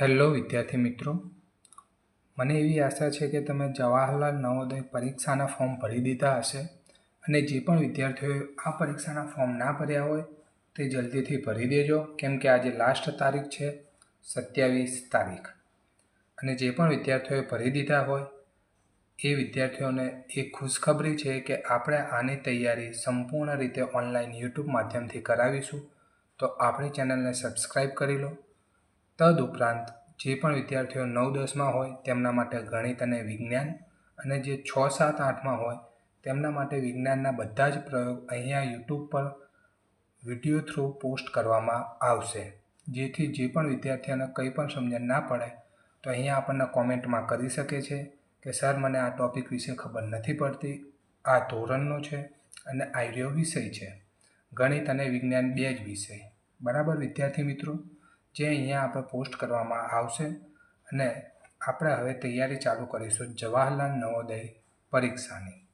Hello વિદ્યાર્થી મિત્રો. મને એવી આશા છે કે તમે જવાહરલાલ નવોદય પરીક્ષાના ફોર્મ ભરી દીધા હશે અને જે પણ વિદ્યાર્થીઓએ આ પરીક્ષાના ફોર્મ ના ભર્યા હોય તે જલ્દીથી ભરી દેજો. કેમ કે આજે લાસ્ટ તારીખ છે, સત્યાવીસ તારીખ. અને જે પણ વિદ્યાર્થીઓએ ભરી દીધા હોય એ વિદ્યાર્થીઓને એ ખુશખબરી છે કે આપણે આની તૈયારી સંપૂર્ણ રીતે ઓનલાઈન યુટ્યુબ માધ્યમથી કરાવીશું. તો આપણી ચેનલને સબસ્ક્રાઈબ કરી લો. તદ ઉપરાંત જે પણ વિદ્યાર્થીઓ નવ દસમાં હોય તેમના માટે ગણિત અને વિજ્ઞાન અને જે છ સાત આઠમાં હોય તેમના માટે વિજ્ઞાનના બધા જ પ્રયોગ અહીંયા યુટ્યુબ પર વીડિયો થ્રુ પોસ્ટ કરવામાં આવશે. જેથી જે પણ વિદ્યાર્થીઓને કંઈ પણ સમજણ ના પડે તો અહીંયા આપણને કોમેન્ટમાં કરી શકે છે કે સર, મને આ ટૉપિક વિશે ખબર નથી પડતી, આ ધોરણનો છે અને આર્યો વિષય છે. ગણિત અને વિજ્ઞાન બે જ વિષય. બરાબર વિદ્યાર્થી મિત્રો? જે અહીંયા આપણે પોસ્ટ કરવામાં આવશે અને આપણે હવે તૈયારી ચાલુ કરીશું જવાહરલાલ નવોદય પરીક્ષાની.